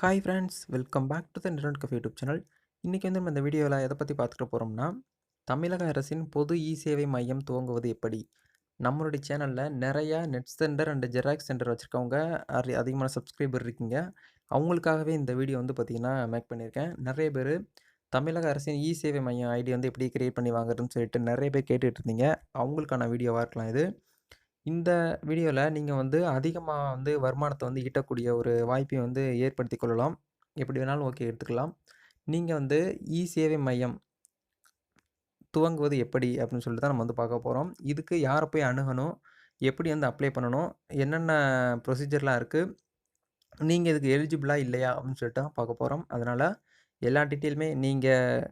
Hi friends welcome back to the network cafe YouTube channel இன்றைக்கி வந்து நம்ம இந்த வீடியோவில் எதை பற்றி பார்த்துட்டு போகிறோம்னா தமிழக அரசின் பொது இ சேவை மையம் துவங்குவது எப்படி? நம்மளுடைய சேனலில் நிறையா net centre and xerox centre வச்சுருக்கவங்க அதிகமான சப்ஸ்கிரைபர் இருக்கீங்க. அவங்களுக்காகவே இந்த வீடியோ வந்து பார்த்திங்கன்னா மேக் பண்ணியிருக்கேன். நிறைய பேர் தமிழக அரசின் இ சேவை மையம் ஐடி வந்து எப்படி கிரியேட் பண்ணி வாங்குறதுன்னு சொல்லிட்டு நிறைய பேர் கேட்டுகிட்டு இருந்தீங்க. அவங்களுக்கான வீடியோவாக இருக்கலாம் இது. இந்த வீடியோவில் நீங்கள் வந்து அதிகமாக வந்து வருமானத்தை வந்து ஈட்டக்கூடிய ஒரு வாய்ப்பை வந்து ஏற்படுத்தி கொள்ளலாம். எப்படி வேணாலும் ஓகே எடுத்துக்கலாம். நீங்கள் வந்து இ சேவை மையம் துவங்குவது எப்படி அப்படின்னு சொல்லிட்டு தான் நம்ம வந்து பார்க்க போகிறோம் இதுக்கு யாரை போய் அணுகணும்? எப்படி வந்து அப்ளை பண்ணணும்? என்னென்ன ப்ரொசீஜர்லாம் இருக்குது நீங்கள் இதுக்கு எலிஜிபிளாக இல்லையா? அப்படின்னு சொல்லிட்டு தான் பார்க்க போகிறோம் அதனால் எல்லா டீட்டெயிலுமே நீங்கள்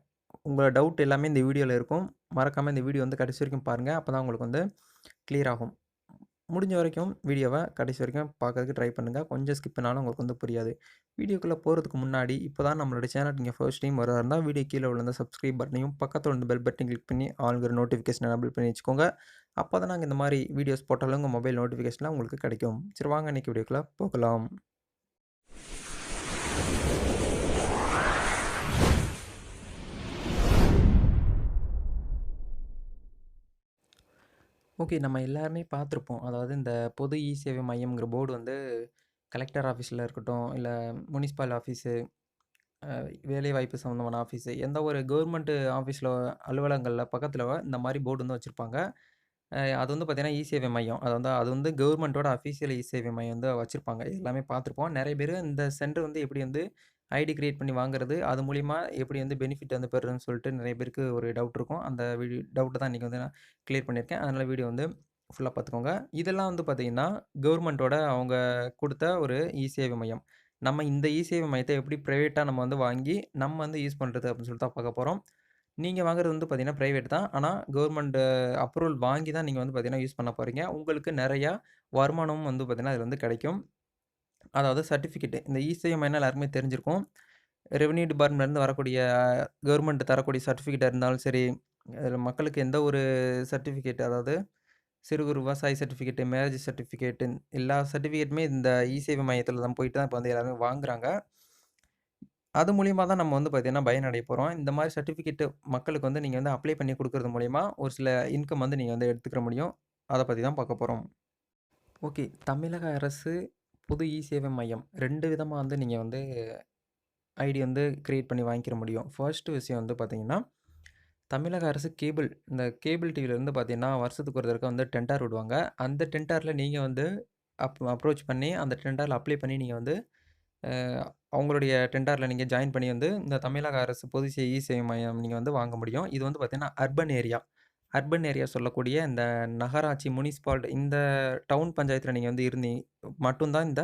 உங்களோட டவுட் எல்லாமே இந்த வீடியோவில் இருக்கும். மறக்காமல் இந்த வீடியோ வந்து கடைசி வரைக்கும் பாருங்கள் அப்போ தான் உங்களுக்கு வந்து கிளியர் ஆகும். முடிஞ்ச வரைக்கும் வீடியோவை கடைசி வரைக்கும் பார்க்கறதுக்கு ட்ரை பண்ணுங்கள் கொஞ்சம் ஸ்கிப் பண்ணாலும் உங்களுக்கு வந்து புரியாது. வீடியோக்குள்ளே போகிறதுக்கு முன்னாடி இப்போ தான் நம்மளோட சேனல் நீங்கள் ஃபர்ஸ்ட் டைம் வரதாக இருந்தால் வீடியோ கீழே உள்ள சப்ஸ்கிரைப் பட்டனையும் பக்கத்தில் உள்ள பெல் பட்டன் கிளிக் பண்ணி ஆளுங்கிற நோட்டிஃபிகேஷன் எனபிள் பண்ணி வச்சுக்கோங்க. அப்போ தான் நாங்கள் இந்த மாதிரி வீடியோஸ் போட்டாலும் உங்கள் மொபைல் நோட்டிஃபிகேஷன்லாம் உங்களுக்கு கிடைக்கும். சரி வாங்க இன்றைக்கி வீடியோக்குள்ளே போகலாம். ஓகே. நம்ம எல்லாருமே பார்த்துருப்போம். அதாவது இந்த பொது இ சேவை மையம்ங்கிற போர்டு வந்து கலெக்டர் ஆஃபீஸில் இருக்கட்டும் இல்லை முனிசிபல் ஆஃபீஸு வேலைவாய்ப்பு சம்மந்தமான ஆஃபீஸு எந்த ஒரு கவர்மெண்ட்டு ஆஃபீஸில் அலுவலகங்களில் பக்கத்தில் இந்த மாதிரி போர்டு வந்து வச்சுருப்பாங்க. அது வந்து பார்த்திங்கன்னா இ சேவை மையம். அது வந்து அது வந்து கவர்மெண்ட்டோட அஃபீஷியல் இ சேவை மையம் வந்து வச்சுருப்பாங்க. எல்லாமே பார்த்துருப்போம். நிறைய பேர் இந்த சென்டர் வந்து எப்படி வந்து ஐடி கிரியேட் பண்ணி வாங்குறது அது மூலிமா எப்படி வந்து பெனிஃபிட் வந்து பெறுறதுன்னு சொல்லிட்டு நிறைய பேருக்கு ஒரு டவுட் இருக்கும். அந்த வீடியோ டவுட்டை தான் இன்றைக்கி வந்து நான் கிளியர் பண்ணியிருக்கேன். அதனால் வீடியோ வந்து ஃபுல்லாக பார்த்துக்கோங்க. இதெல்லாம் வந்து பார்த்திங்கன்னா கவர்மெண்ட்டோட அவங்க கொடுத்த ஒரு இ சேவை மையம். நம்ம இந்த இ சேவை மையத்தை எப்படி ப்ரைவேட்டாக நம்ம வந்து வாங்கி நம்ம வந்து யூஸ் பண்ணுறது அப்படின்னு சொல்லிட்டு தான் பார்க்க போகிறோம் நீங்கள் வாங்குறது வந்து பார்த்திங்கன்னா ப்ரைவேட் தான். ஆனால் கவர்மெண்ட் அப்ரூவல் வாங்கி தான் நீங்கள் வந்து பார்த்திங்கன்னா யூஸ் பண்ண போகிறீங்க உங்களுக்கு நிறையா வருமானமும் வந்து பார்த்திங்கன்னா அதில் வந்து கிடைக்கும். அதாவது சர்டிஃபிகேட்டு இந்த இசேவை மையம் எல்லாருக்குமே தெரிஞ்சிருக்கும். ரெவன்யூ டிபார்ட்மெண்ட்லேருந்து வரக்கூடிய கவர்மெண்ட் தரக்கூடிய சர்டிஃபிகேட்டாக இருந்தாலும் சரி அதில் மக்களுக்கு எந்த ஒரு சர்டிஃபிகேட் அதாவது சிறு குறு விவசாய சர்டிஃபிகேட்டு மேரேஜ் சர்டிஃபிகேட்டு எல்லா சர்டிஃபிகேட்டுமே இந்த இசேவை மையத்தில் தான் போயிட்டு தான் இப்போ வந்து எல்லாருமே வாங்குறாங்க. அது மூலியமாக தான் நம்ம வந்து பார்த்திங்கன்னா பயனடைய போகிறோம் இந்த மாதிரி சர்டிஃபிகேட்டு மக்களுக்கு வந்து நீங்கள் வந்து அப்ளை பண்ணி கொடுக்குறது மூலிமா ஒரு சில இன்கம் வந்து நீங்கள் வந்து எடுத்துக்கிற முடியும். அதை பற்றி தான் பார்க்க போகிறோம் ஓகே. தமிழக அரசு புது இ சேவை மையம். ரெண்டு விதமாக வந்து நீங்கள் வந்து ஐடி வந்து க்ரியேட் பண்ணி வாங்கிக்கிற முடியும். ஃபர்ஸ்ட் விஷயம் வந்து பார்த்திங்கன்னா தமிழக அரசு கேபிள் இந்த கேபிள் டிவிலேருந்து பார்த்தீங்கன்னா வருஷத்துக்கு ஒரு தடவை வந்து டென்டார் விடுவாங்க. அந்த டென்டாரில் நீங்கள் வந்து அப் அப்ரோச் பண்ணி அந்த டென்டாரில் அப்ளை பண்ணி நீங்கள் வந்து அவங்களுடைய டென்டாரில் நீங்கள் ஜாயின் பண்ணி வந்து இந்த தமிழக அரசு பொது இ சேவை மையம் நீங்கள் வந்து வாங்க முடியும். இது வந்து பார்த்திங்கன்னா அர்பன் ஏரியா அர்பன் ஏரியா சொல்லக்கூடிய இந்த நகராட்சி முனிசிபாலிட்டி இந்த டவுன் பஞ்சாயத்தில் நீங்கள் வந்து இருந்தீ மட்டும்தான் இந்த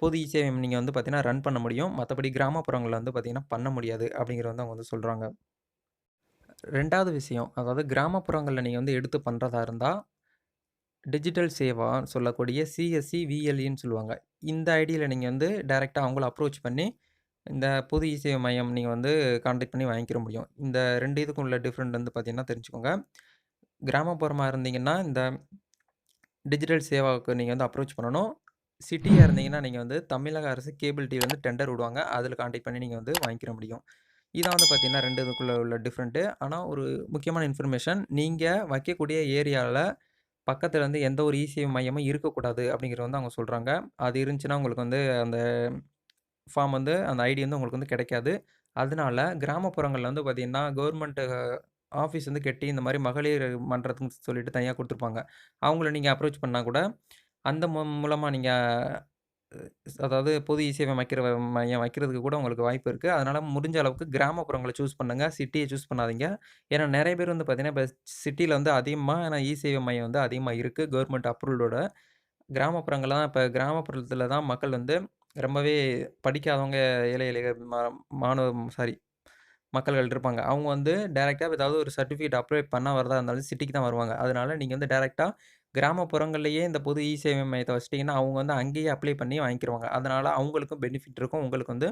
பொது இ சேவை நீங்கள் வந்து பார்த்தீங்கன்னா ரன் பண்ண முடியும். மற்றபடி கிராமப்புறங்களில் வந்து பார்த்திங்கன்னா பண்ண முடியாது அப்படிங்கிறத வந்து அவங்க வந்து சொல்கிறாங்க ரெண்டாவது விஷயம் அதாவது கிராமப்புறங்களில் நீங்கள் வந்து எடுத்து பண்ணுறதா இருந்தால் டிஜிட்டல் சேவா சொல்லக்கூடிய சிஎஸ்சி விஎல்இன்னு சொல்லுவாங்க. இந்த ஐடியில் நீங்கள் வந்து டைரெக்டாக அவங்கள அப்ரோச் பண்ணி இந்த பொது இசேவை மையம் நீங்கள் வந்து கான்டாக்ட் பண்ணி வாங்கிக்கிற முடியும். இந்த ரெண்டு இதுக்கும் உள்ள டிஃப்ரெண்ட் வந்து பார்த்திங்கன்னா தெரிஞ்சுக்கோங்க. கிராமப்புறமாக இருந்தீங்கன்னா இந்த டிஜிட்டல் சேவாவுக்கு நீங்கள் வந்து அப்ரோச் பண்ணணும். சிட்டியாக இருந்தீங்கன்னா நீங்கள் வந்து தமிழக அரசு கேபிள் டிவி வந்து டெண்டர் விடுவாங்க. அதில் கான்டாக்ட் பண்ணி நீங்கள் வந்து வாங்கிக்கிற முடியும். இதான் வந்து பார்த்திங்கன்னா ரெண்டு இதுக்குள்ளே உள்ள டிஃப்ரெண்ட்டு ஆனால் ஒரு முக்கியமான இன்ஃபர்மேஷன் நீங்கள் வைக்கக்கூடிய ஏரியாவில் பக்கத்தில் வந்து எந்த ஒரு இசிஐ மையமும் இருக்கக்கூடாது அப்படிங்கிறது வந்து அவங்க சொல்கிறாங்க அது இருந்துச்சுன்னா உங்களுக்கு வந்து அந்த ஃபார்ம் வந்து அந்த ஐடி வந்து உங்களுக்கு வந்து கிடைக்காது. அதனால கிராமப்புறங்களில் வந்து பார்த்திங்கன்னா கவர்மெண்ட்டு ஆஃபீஸ் வந்து கட்டி இந்த மாதிரி மகளிர் மன்றத்துக்கு சொல்லிட்டு தனியாக கொடுத்துருப்பாங்க. அவங்கள நீங்கள் அப்ரோச் பண்ணால் கூட அந்த மூலமாக நீங்கள் அதாவது பொது இசேவை வைக்கிற மையம் வைக்கிறதுக்கு கூட உங்களுக்கு வாய்ப்பு இருக்குது அதனால் முடிஞ்ச அளவுக்கு கிராமப்புறங்களை சூஸ் பண்ணுங்கள் சிட்டியை சூஸ் பண்ணாதீங்க. ஏன்னா நிறைய பேர் வந்து பார்த்திங்கன்னா இப்போ சிட்டியில் வந்து அதிகமாக ஏன்னா இ சேவை மையம் வந்து அதிகமாக இருக்குது கவர்மெண்ட் அப்ரூவலோட கிராமப்புறங்கள் தான் இப்போ கிராமப்புறத்தில் தான் மக்கள் வந்து ரொம்பவே படிக்காதவங்க ஏழை எளிய மாணவ சாரி மக்கள்கள் இருப்பாங்க. அவங்க வந்து டேரெக்டாக ஏதாவது ஒரு சர்டிஃபிகேட் அப்ளை பண்ண வரதா இருந்தாலும் சிட்டிக்கு தான் வருவாங்க. அதனால் நீங்கள் வந்து டேரெக்டாக கிராமப்புறங்கள்லேயே இந்த பொது இ சேவை மையத்தை வச்சிட்டிங்கன்னா அவங்க வந்து அங்கேயே அப்ளை பண்ணி வாங்கிக்கிருவாங்க. அதனால் அவங்களுக்கும் பெனிஃபிட் இருக்கும். உங்களுக்கு வந்து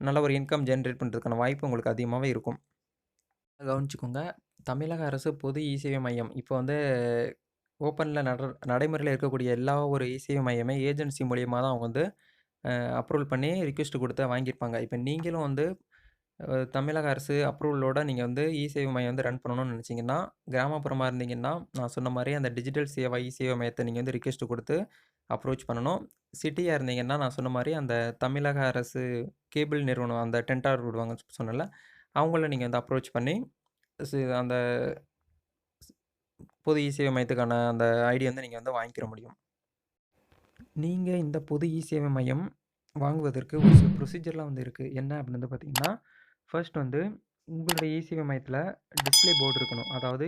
நல்ல ஒரு இன்கம் ஜென்ரேட் பண்ணுறதுக்கான வாய்ப்பு உங்களுக்கு அதிகமாகவே இருக்கும். கவனிச்சுக்கோங்க. தமிழக அரசு பொது இ சேவை மையம். இப்போ வந்து ஓப்பனில் நட நடைமுறையில் இருக்கக்கூடிய எல்லா ஒரு இ சேவை மையமே ஏஜென்சி மூலியமாக தான் அவங்க வந்து அ அப்ரூவல் பண்ணி ரிக்வெஸ்ட் குடுத்து வாங்கியிருப்பாங்க. இப்ப நீங்களும் வந்து தமிழக அரசு அப்ரூவலோட நீங்கள் வந்து இ-சேவை மையம் வந்து ரன் பண்ணணும்னு நினச்சிங்கன்னா கிராமப்புறமாக இருந்தீங்கன்னா, நான் சொன்ன மாதிரி அந்த டிஜிட்டல் சேவை இ-சேவை மையத்தை நீங்கள் வந்து ரிக்வெஸ்ட் கொடுத்து அப்ரோச் பண்ணணும். சிட்டியாக இருந்தீங்கன்னா, நான் சொன்ன மாதிரி அந்த தமிழக அரசு கேபிள் நிறுவனம் அந்த டென்டார் விடுவாங்க சொன்னல அவங்கள நீங்கள் வந்து அப்ரோச் பண்ணி அந்த பொது இ-சேவை மையத்துக்கான அந்த ஐடி வந்து நீங்கள் வந்து வாங்கிக்கிற முடியும். நீங்கள் இந்த பொது இ-சேவை மையம் வாங்குவதற்கு ஒரு சில ப்ரொசீஜர்லாம் வந்து இருக்குது என்ன அப்படின்னு வந்து பார்த்திங்கன்னா ஃபர்ஸ்ட் வந்து உங்களுடைய இசிவி மையத்தில் டிஸ்பிளே டிஸ்ப்ளே போர்டு இருக்கணும். அதாவது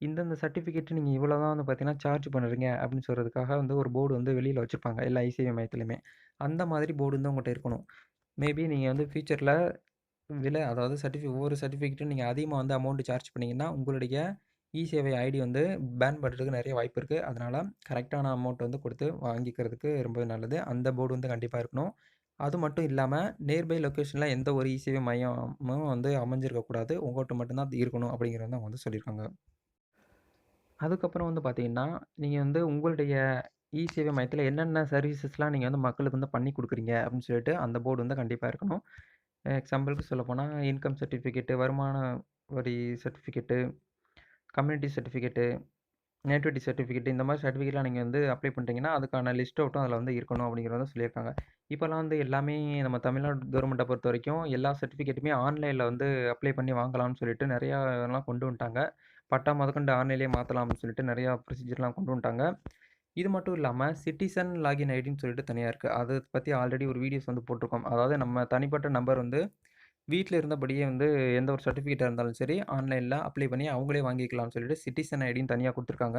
இந்தந்த சர்டிஃபிகேட்டு நீங்கள் இவ்வளோ தான் வந்து பார்த்தீங்கன்னா, சார்ஜ் பண்ணுறீங்க அப்படின்னு சொல்கிறதுக்காக வந்து ஒரு போர்டு வந்து வெளியில் வச்சுருப்பாங்க எல்லா இ-சேவை அந்த மாதிரி போர்டு வந்து உங்கள்கிட்ட இருக்கணும். மேபி நீங்கள் வந்து ஃப்யூச்சரில் விலை அதாவது சர்டிஃபி ஒவ்வொரு சர்டிஃபிகேட்டும் நீங்கள் அதிகமாக வந்து அமௌண்ட்டு சார்ஜ் பண்ணிங்கன்னா உங்களுடைய இசேவை ஐடி வந்து பேன் பண்ணுறதுக்கு நிறைய வாய்ப்பு இருக்குது அதனால் கரெக்டான அமௌண்ட் வந்து கொடுத்து வாங்கிக்கிறதுக்கு ரொம்பவே நல்லது. அந்த போர்டு வந்து கண்டிப்பாக இருக்கணும். அது மட்டும் இல்லாமல் நியர்பை லொக்கேஷனில் எந்த ஒரு இசேவை மையமும் வந்து அமைஞ்சிருக்கக்கூடாது. உங்கள்கிட்ட மட்டும்தான் அது இருக்கணும் அப்படிங்கிறத வந்து அவங்க வந்து சொல்லியிருக்காங்க. அதுக்கப்புறம் வந்து பார்த்தீங்கன்னா, நீங்கள் வந்து உங்களுடைய இ-சேவை என்னென்ன சர்வீசஸ்லாம் நீங்கள் வந்து மக்களுக்கு வந்து பண்ணி கொடுக்குறீங்க அப்படின்னு சொல்லிட்டு அந்த போர்டு வந்து கண்டிப்பாக இருக்கணும். எக்ஸாம்பிளுக்கு சொல்லப்போனால் இன்கம் சர்டிஃபிகேட், வருமான வரி certificate, community certificate, nativity certificate இந்த மாதிரி சர்டிஃபிகேட்லாம் நீங்கள் வந்து அப்ளை பண்ணிட்டீங்கன்னா அதுக்கான லிஸ்ட் அவுட்டும் அதில் வந்து இருக்கணும் அப்படிங்கிறத சொல்லியிருக்காங்க. இப்போல்லாம் வந்து எல்லாமே நம்ம தமிழ்நாடு கவர்மெண்டை பொறுத்த வரைக்கும் எல்லா சர்டிஃபிகேட்டுமே ஆன்லைனில் வந்து அப்ளை பண்ணி வாங்கலாம்னு சொல்லிட்டு நிறையா இதெல்லாம் கொண்டு வந்துட்டாங்க. பட்டா மொதற்கொண்டு ஆன்லைன்லேயே மாற்றலாம்னு அப்படின்னு சொல்லிட்டு நிறையா ப்ரொசீஜர்லாம் கொண்டு வந்துட்டாங்க. இது மட்டும் இல்லாமல் சிட்டிசன் லாகின் ஐடின்னு சொல்லிட்டு தனியாக இருக்குது அதை பற்றி ஆல்ரெடி ஒரு வீடியோஸ் வந்து போட்டிருக்கோம் அதாவது நம்ம தனிப்பட்ட நம்பர் வந்து வீட்டில் இருந்தபடியே வந்து எந்த ஒரு சர்டிஃபிகேட்டாக இருந்தாலும் சரி, ஆன்லைனில் அப்ளை பண்ணி அவங்களே வாங்கிக்கலாம்னு சொல்லிட்டு சிட்டிசன் ஐடின்னு தனியாக கொடுத்துருக்காங்க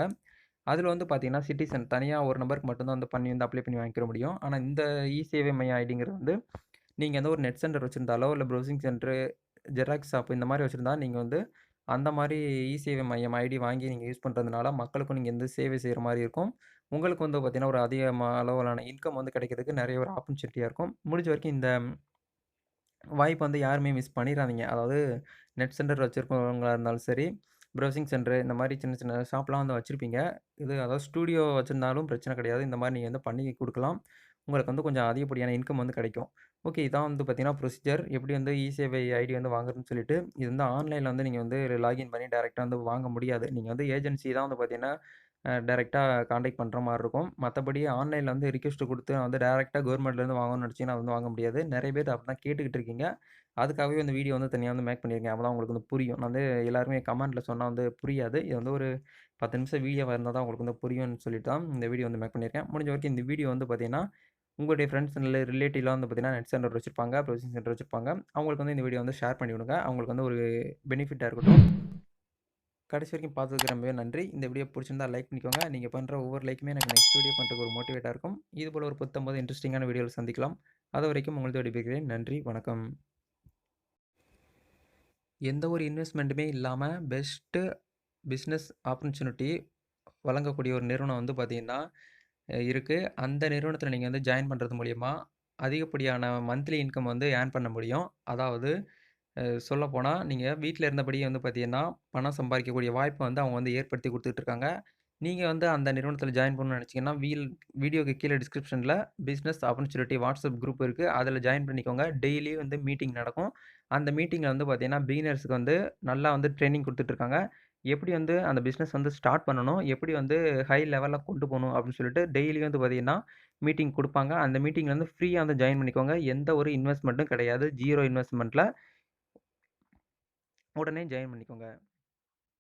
அதில் வந்து பார்த்தீங்கன்னா, சிட்டிசன் தனியாக ஒரு நம்பருக்கு மட்டும் தான் வந்து பண்ணி வந்து அப்ளை பண்ணி வாங்கிக்கிற முடியும். ஆனால் இந்த இ-சேவை மைய ஐடிங்கிறது வந்து நீங்கள் எந்த ஒரு நெட் சென்டர் வச்சுருந்தாலோ இல்லை ப்ரௌசிங் சென்டரு, ஜெராக்ஸ் ஷாப் இந்த மாதிரி வச்சுருந்தா நீங்கள் வந்து அந்த மாதிரி இ-சேவை மையம் ஐடி வாங்கி நீங்கள் யூஸ் பண்ணுறதுனால மக்களுக்கும் நீங்கள் வந்து சேவை செய்கிற மாதிரி இருக்கும். உங்களுக்கு வந்து பார்த்திங்கன்னா ஒரு அதிக அளவிலான இன்கம் வந்து கிடைக்கிறதுக்கு நிறைய ஒரு ஆப்பர்ச்சுனிட்டியாக இருக்கும். முடிஞ்ச வரைக்கும் இந்த வாய்ப்பு வந்து யாருமே மிஸ் பண்ணிடாதீங்க அதாவது நெட் சென்டர் வச்சுருக்கவங்களா இருந்தாலும் சரி, ப்ரௌசிங் சென்டர் இந்த மாதிரி சின்ன சின்ன ஷாப்லாம் வந்து வச்சுருப்பீங்க இது அதாவது ஸ்டூடியோ வச்சுருந்தாலும் பிரச்சனை கிடையாது. இந்த மாதிரி நீங்கள் வந்து பண்ணி கொடுக்கலாம் உங்களுக்கு வந்து கொஞ்சம் அதிகப்படியான இன்கம் வந்து கிடைக்கும். ஓகே. இதான் வந்து பார்த்தீங்கன்னா, ப்ரொசீஜர் எப்படி வந்து இ-சேவை ஐடி வந்து வாங்குறதுன்னு சொல்லிட்டு, இது வந்து ஆன்லைனில் வந்து நீங்கள் வந்து லாகின் பண்ணி டேரெக்டாக வந்து வாங்க முடியாது. நீங்கள் வந்து ஏஜென்சி தான் வந்து பார்த்தீங்கன்னா, டேரெக்டாக காண்டாக்ட் பண்ணுற மாதிரி இருக்கும். மற்றபடி ஆன்லைனில் வந்து ரிக்வெஸ்ட் குடுத்து வந்து டேரெக்டாக கவர்மெண்ட்லேருந்து வாங்கணும்னு நெனச்சீங்கன்னா, வந்து வாங்க முடியாது. நிறைய பேர் அப்படிதான் கேட்டுக்கிட்டு இருக்கீங்க. அதுக்காகவே இந்த வீடியோ வந்து தனியாக வந்து மேக் பண்ணியிருக்கேன். அப்பதான் உங்களுக்கு வந்து புரியும். நான் வந்து எல்லாருமே கமெண்ட்டில் சொன்னால் வந்து புரியாது. இது வந்து ஒரு 10 நிமிஷம் வீடியோவாக இருந்தால் தான் உங்களுக்கு வந்து புரியும்னு சொல்லிட்டு தான் இந்த வீடியோ வந்து மேக் பண்ணியிருக்கேன். முடிஞ்ச வரைக்கும் இந்த வீடியோ வந்து பார்த்தீங்கன்னா, உங்களுடைய ஃப்ரெண்ட்ஸ் இல்ல ரிலேட்டிவ்லாம் வந்து பார்த்தீங்கன்னா, நெட் சென்டர் வச்சிருப்பாங்க, ப்ரொசிங் சென்டர் வச்சிருப்பாங்க. அவங்களுக்கு வந்து இந்த வீடியோ வந்து ஷேர் பண்ணி விடுங்க. அவங்களுக்கு வந்து ஒரு பெனிஃபிட்டாக இருக்கட்டும். கடைசி வரைக்கும் பார்த்ததுக்கு ரொம்பவே நன்றி. இந்த வீடியோ பிடிச்சிருந்தா லைக் பண்ணிக்கோங்க. நீங்கள் பண்ணுற ஒவ்வொரு லைக்குமே எனக்கு நெக்ஸ்ட் வீடியோ பண்ணுறதுக்கு ஒரு மோட்டிவேட்டாக இருக்கும். இதுபோல ஒரு புத்தம்போது இன்ட்ரெஸ்டிங்கான வீடியோவில் சந்திக்கலாம். அது வரைக்கும் உங்களது விடைபெறுகிறேன். நன்றி, வணக்கம். எந்த ஒரு இன்வெஸ்ட்மெண்ட்டுமே இல்லாமல் பெஸ்ட்டு பிஸ்னஸ் ஆப்பர்ச்சுனிட்டி வழங்கக்கூடிய ஒரு நிறுவனம் வந்து பார்த்திங்கன்னா இருக்குது அந்த நிறுவனத்தில் நீங்கள் வந்து ஜாயின் பண்ணுறது மூலிமா அதிகப்படியான மந்த்லி இன்கம் வந்து ஏர்ன் பண்ண முடியும். அதாவது சொல்லப்போனால் நீங்கள் வீட்டில் இருந்தபடியே வந்து பார்த்தீங்கன்னா, பணம் சம்பாதிக்கக்கூடிய வாய்ப்பை வந்து அவங்க வந்து ஏற்படுத்தி கொடுத்துட்ருக்காங்க இருக்காங்க. வந்து அந்த நிறுவனத்தில் ஜாயின் பண்ணணும்னு நினச்சிங்கன்னா வீல் வீடியோக்கு கீழே டிஸ்கிரிப்ஷனில் பிஸ்னஸ் ஆப்பர்ச்சுனிட்டி வாட்ஸ்அப் குரூப் இருக்குது அதில் ஜாயின் பண்ணிக்கோங்க. டெய்லியும் வந்து மீட்டிங் நடக்கும். அந்த மீட்டிங்கில் வந்து பார்த்தீங்கன்னா, பிகினர்ஸ்க்கு வந்து நல்லா வந்து ட்ரெய்னிங் கொடுத்துட்ருக்காங்க எப்படி வந்து அந்த பிஸ்னஸ் வந்து ஸ்டார்ட் பண்ணணும், எப்படி வந்து ஹை லெவலில் கொண்டு போகணும் அப்படின்னு சொல்லிட்டு டெய்லியும் வந்து பார்த்திங்கன்னா மீட்டிங் கொடுப்பாங்க அந்த மீட்டிங்கில் வந்து ஃப்ரீயாக வந்து ஜாயின் பண்ணிக்கோங்க. எந்த ஒரு இன்வெஸ்ட்மெண்ட்டும் கிடையாது. ஜீரோ இன்வெஸ்ட்மெண்ட்டில் உடனே ஜாயின் பண்ணிக்கோங்க.